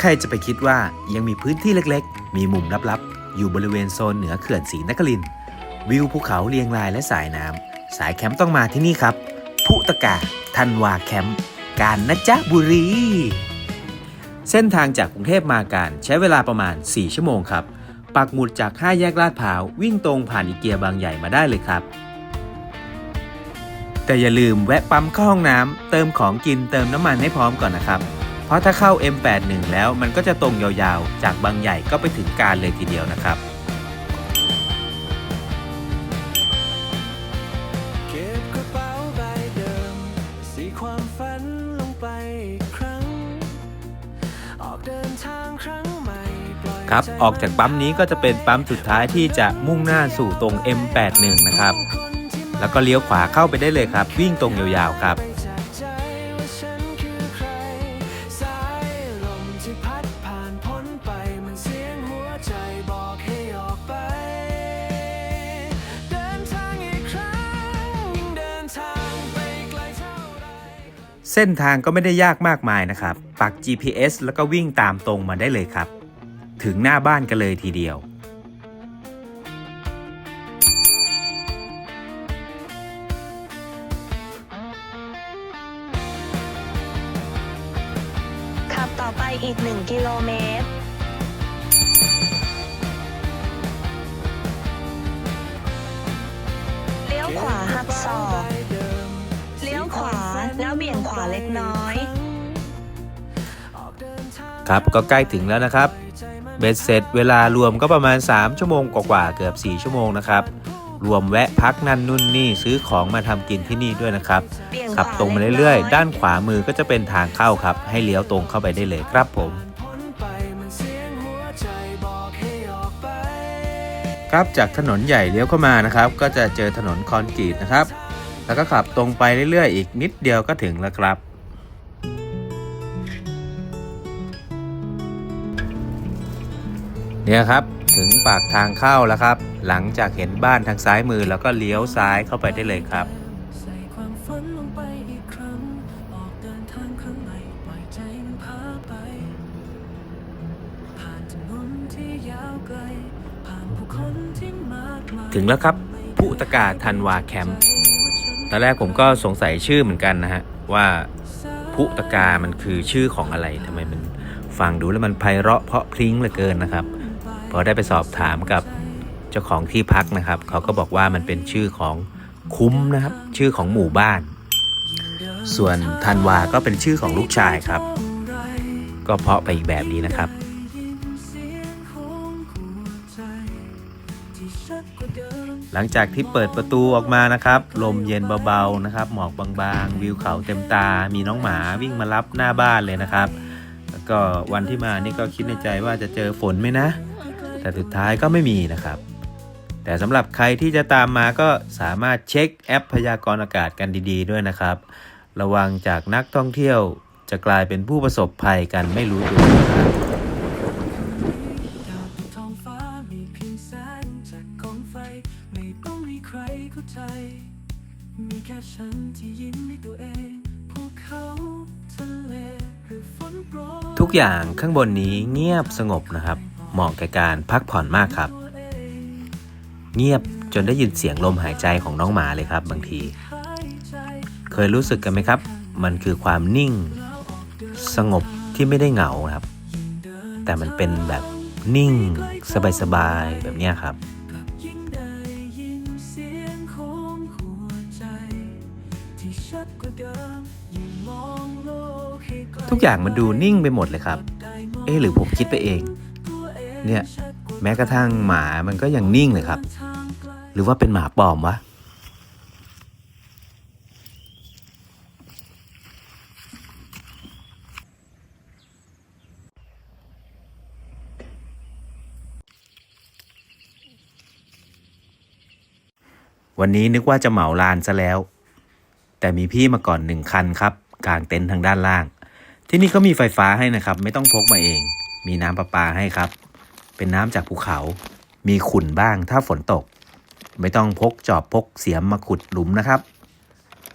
ใครจะไปคิดว่ายังมีพื้นที่เล็กๆ มีมุมลับๆ อยู่บริเวณโซนเหนือเขื่อนศรีนครินวิวภูเขาเรียงรายและสายน้ำสายแคมป์ต้องมาที่นี่ครับพุตะกาทันวาแคมป์การนะจ๊ะบุรี เส้นทางจากกรุงเทพมาการใช้เวลาประมาณ 4 ชั่วโมงครับ ปักหมุดจาก5แยกลาดพร้าว วิ่งตรงผ่านอีเกียบางใหญ่มาได้เลยครับ แต่อย่าลืมแวะปั๊มเข้าห้องน้ำเติมของกินเติมน้ำมันให้พร้อมก่อนนะครับ เพราะถ้าเข้า M81 แล้วมันก็จะตรงยาวๆ จากบางใหญ่ก็ไปถึงการเลยทีเดียวนะครับ เก็บกระเป๋าใบเดิม สีความฝันลงไปอีกครั้ง ออกเดินทางครั้งใหม่ปล่อยครับใจออกจากปั๊มนี้ก็จะเป็นปั๊มสุดท้ายที่จะมุ่งหน้าสู่ตรง M81 นะครับ แล้วก็เลี้ยวขวาเข้าไปได้เลยครับ วิ่งตรงยาวๆครับ เส้นทางก็ไม่ได้ยากมากมายนะครับ ปัก GPS แล้วก็วิ่งตามตรงมาได้เลยครับ ถึงหน้าบ้านกันเลยทีเดียว ขับต่อไปอีก 1 กิโลเมตร เลี้ยวขวาหักศอก เบี่ยงขวาเล็กน้อย ครับก็ใกล้ถึงแล้วนะครับ เบ็ดเสร็จเวลารวมก็ประมาณ 3 ชั่วโมงกว่าๆเกือบ 4 ชั่วโมงนะครับ รวมแวะพักนั่นนู่นนี่ซื้อของมาทำกินที่นี่ด้วยนะครับเบี่ยงขขับวาตรงมาเรื่อยๆ ด้านขวามือก็จะเป็นทางเข้าครับ ให้เลี้ยวตรงเข้าไปได้เลยครับผมพ้นไปมันเสียงหัวใจบอกให้ออกไปครับจากถนนใหญ่เลี้ยวเข้ามานะครับ ก็จะเจอถนนคอนกรีตนะครับ แล้วก็ขับตรงไปเรื่อยๆ อีกนิดเดียวก็ถึงแล้วครับ เนี่ยครับถึงปากทางเข้าแล้วครับ หลังจากเห็นบ้านทางซ้ายมือแล้วก็เลี้ยวซ้ายเข้าไปได้เลยครับใส่ความฝันลงไปอีกครั้งออกเดินทางข้างในปล่อยใจมันพาไปผ่านถนนที่ยาวไกลผ่านผู้คนที่มากมายถึงแล้วครับพุตกาธันวาแคมป์ ตอนแรกผมก็สงสัยชื่อเหมือนกันนะฮะว่าพุตกามันคือชื่อของอะไรทำไมมันฟังดูแล้วมันไพเราะเพราะพริ้งเหลือเกินนะครับพอได้ไปสอบถามกับเจ้าของที่พักนะครับ เขาก็บอกว่ามันเป็นชื่อของคุ้มนะครับ ชื่อของหมู่บ้าน ส่วนธันวาก็เป็นชื่อของลูกชายครับ ก็เพราะไปอีกแบบนี้นะครับ หลังจากที่เปิดประตูออกมานะครับ ลมเย็นเบาๆนะครับ หมอกบางๆ วิวเขาเต็มตา มีน้องหมาวิ่งมารับหน้าบ้านเลยนะครับ แล้วก็วันที่มานี่ก็คิดในใจว่าจะเจอฝนไหมนะ แต่สุดท้ายก็ไม่มีนะครับ แต่สำหรับใครที่จะตามมาก็สามารถเช็คแอปพยากรณ์อากาศกันดีๆ ด้วยนะครับ ระวังจากนักท่องเที่ยวจะกลายเป็นผู้ประสบภัยกันไม่รู้ตัวนะครับ อย่างข้างบนนี้เงียบสงบนะครับ เหมาะแก่การพักผ่อนมากครับ เงียบจนได้ยินเสียงลมหายใจของน้องหมาเลยครับ บางที เคยรู้สึกกันไหมครับ มันคือความนิ่ง สงบที่ไม่ได้เหงาครับ แต่มันเป็นแบบนิ่ง สบายๆแบบนี้ครับ ทุกอย่างมันดูนิ่งไปหมดเลยครับ เอ๊ะหรือผมคิดไปเอง เนี่ย แม้กระทั่งหมามันก็ยังนิ่งเลยครับ หรือว่าเป็นหมาปลอมวะวันนี้นึกว่าจะเหมาลานซะแล้ว แต่มีพี่มาก่อนหนึ่งคันครับกลางเต็นท์ทางด้านล่าง ที่นี่เขามีไฟฟ้าให้นะครับ ไม่ต้องพกมาเอง มีน้ำประปาให้ครับ เป็นน้ำจากภูเขา มีขุ่นบ้างถ้าฝนตก ไม่ต้องพกจอบพกเสียมมาขุดหลุมนะครับ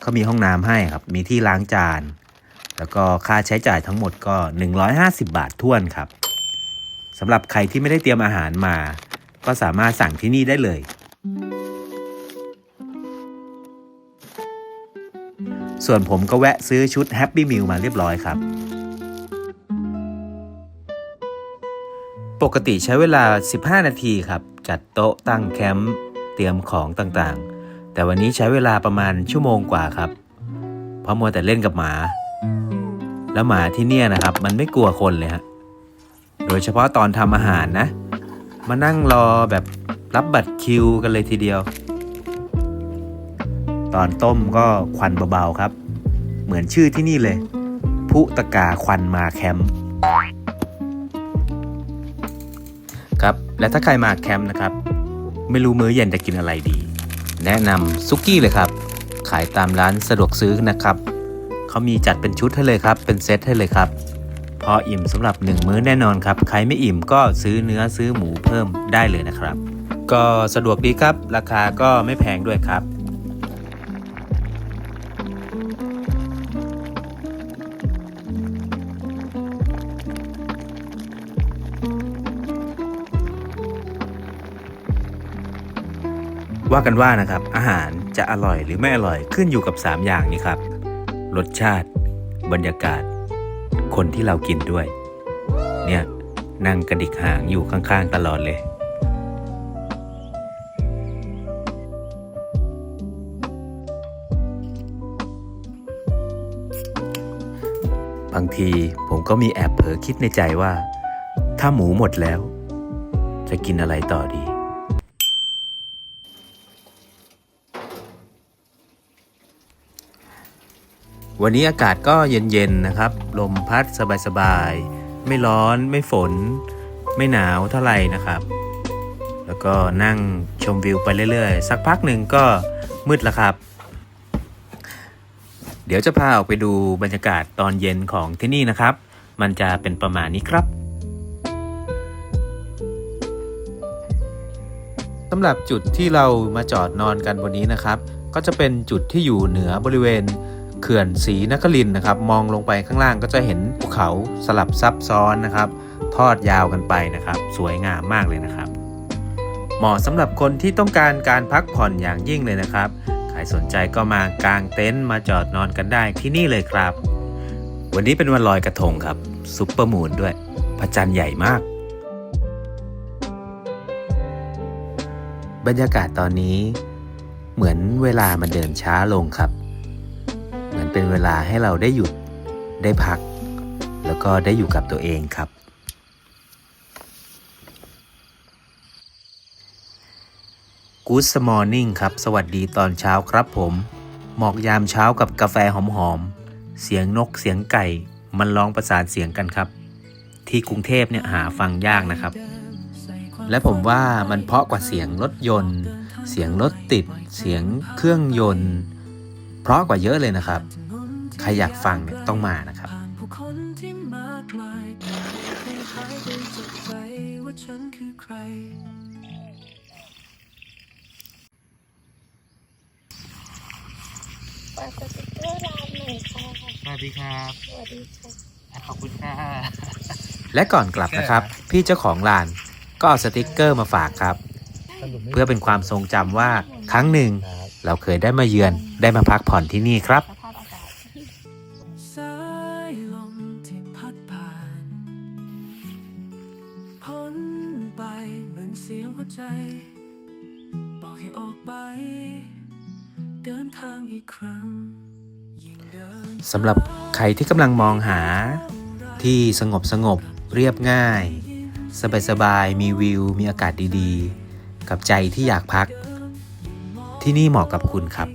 เขามีห้องน้ำให้ครับ มีที่ล้างจาน แล้วก็ค่าใช้จ่ายทั้งหมดก็ 150 บาทท้วนครับสำหรับใครที่ไม่ได้เตรียมอาหารมา ก็สามารถสั่งที่นี่ได้เลย ส่วนผมก็แวะซื้อชุด Happy Meal มาเรียบร้อยครับ ปกติใช้เวลา 15 นาทีครับ จัดโต๊ะตั้งแคมป์เตรียมของต่างๆ แต่วันนี้ใช้เวลาประมาณชั่วโมงกว่าครับ เพราะมัวแต่เล่นกับหมา แล้วหมาที่เนี่ยนะครับ มันไม่กลัวคนเลยฮะโดยเฉพาะตอนทำอาหารนะ มานั่งรอแบบรับบัตรคิวกันเลยทีเดียว ตอนต้มก็ควันเบาๆครับ เหมือนชื่อที่นี่เลย พุตะกาควันมาแคมป์ครับ และถ้าใครมาแคมป์นะครับ ไม่รู้มื้อเย็นจะกินอะไรดี แนะนำซุกี้เลยครับ ขายตามร้านสะดวกซื้อนะครับ เขามีจัดเป็นชุดให้เลยครับ เป็นเซตให้เลยครับพออิ่มสำหรับ1มื้อแน่นอนครับ ใครไม่อิ่มก็ซื้อเนื้อซื้อหมูเพิ่มได้เลยนะครับ ก็สะดวกดีครับ ราคาก็ไม่แพงด้วยครับ ว่ากันว่านะครับ อาหารจะอร่อยหรือไม่อร่อยขึ้นอยู่กับ 3 อย่างนี้ครับ รสชาติ บรรยากาศ คนที่เรากินด้วย เนี่ย นั่งกระดิกหางอยู่ข้างๆ ตลอดเลยบางทีผมก็มีแอบเผลอคิดในใจว่า ถ้าหมูหมดแล้ว จะกินอะไรต่อดี วันนี้อากาศก็เย็นๆนะครับ ลมพัดสบายๆ ไม่ร้อนไม่ฝน ไม่หนาวเท่าไหร่นะครับ แล้วก็นั่งชมวิวไปเรื่อยๆ สักพักหนึ่งก็มืดแล้วครับ เดี๋ยวจะพาออกไปดูบรรยากาศตอนเย็นของที่นี่นะครับ มันจะเป็นประมาณนี้ครับสำหรับจุดที่เรามาจอดนอนกันวันนี้นะครับ ก็จะเป็นจุดที่อยู่เหนือบริเวณ เขื่อนศรีนครินนะครับ มองลงไปข้างล่างก็จะเห็นภูเขาสลับซับซ้อนนะครับ ทอดยาวกันไปนะครับ สวยงามมากเลยนะครับ เหมาะสำหรับคนที่ต้องการการพักผ่อนอย่างยิ่งเลยนะครับใครสนใจก็มากางเต็นท์มาจอดนอนกันได้ที่นี่เลยครับ วันนี้เป็นวันลอยกระทงครับซุปเปอร์มูนด้วยพระจันทร์ใหญ่มาก บรรยากาศตอนนี้ เหมือนเวลามันเดินช้าลงครับ มือนเป็นเวลาให้เราได้หยุดได้พัก แล้วก็ได้อยู่กับตัวเองครับ Good Morning ครับ สวัสดีตอนเช้าครับผม หมอกยามเช้ากับกาแฟหอมๆ เสียงนกเสียงไก่ มันร้องประสานเสียงกันครับ ที่กรุงเทพเนี่ยหาฟังยากนะครับ และผมว่ามันเพาะกว่าเสียงรถยนต์ เสียงรถติด เสียงเครื่องยนต์ ราะกว่าเยอะเลยนะครับ ใครอยากฟังเนี่ยต้องมานะครับผ่านผู้คนที่มากมายให้ใครได้จดใจว่าฉันคือใครเปิดสติ๊กเกอร์ร้านหน่อยค่ะสวัสดีครับสวัสดีค่ะขอบคุณค่ะและก่อนกลับนะครับ พี่เจ้าของร้านก็เอาสติกเกอร์มาฝากครับ เพื่อเป็นความทรงจำว่าครั้งหนึ่ง เราเคยได้มาเยือนได้มาพักผ่อนที่นี่ครับสภาพอากาศสายลมที่พัดผ่านพ้นไปเหมือนเสียงหัวใจบอกให้ออกไป เดินทางอีกครั้งสำหรับใครที่กำลังมองหา ที่สงบสงบเรียบง่าย สบายสบายๆมีวิว มีอากาศดีๆ กับใจที่อยากพัก ที่นี่เหมาะกับคุณครับ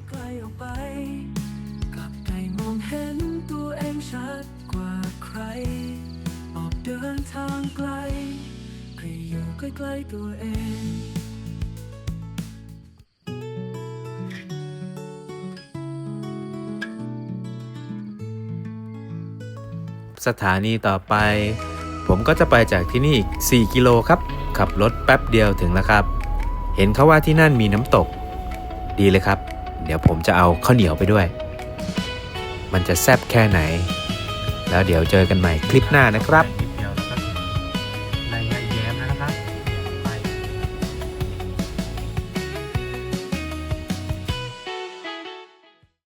ใกล้ๆตัวเองสถานีต่อไป ผมก็จะไปจากที่นี่อีก 4 กิโลครับ ขับรถแป๊บเดียวถึงแล้วครับ เห็นเขาว่าที่นั่นมีน้ำตก ดีเลยครับ เดี๋ยวผมจะเอาข้าวเหนียวไปด้วย มันจะแซ่บแค่ไหน แล้วเดี๋ยวเจอกันใหม่คลิปหน้านะครับ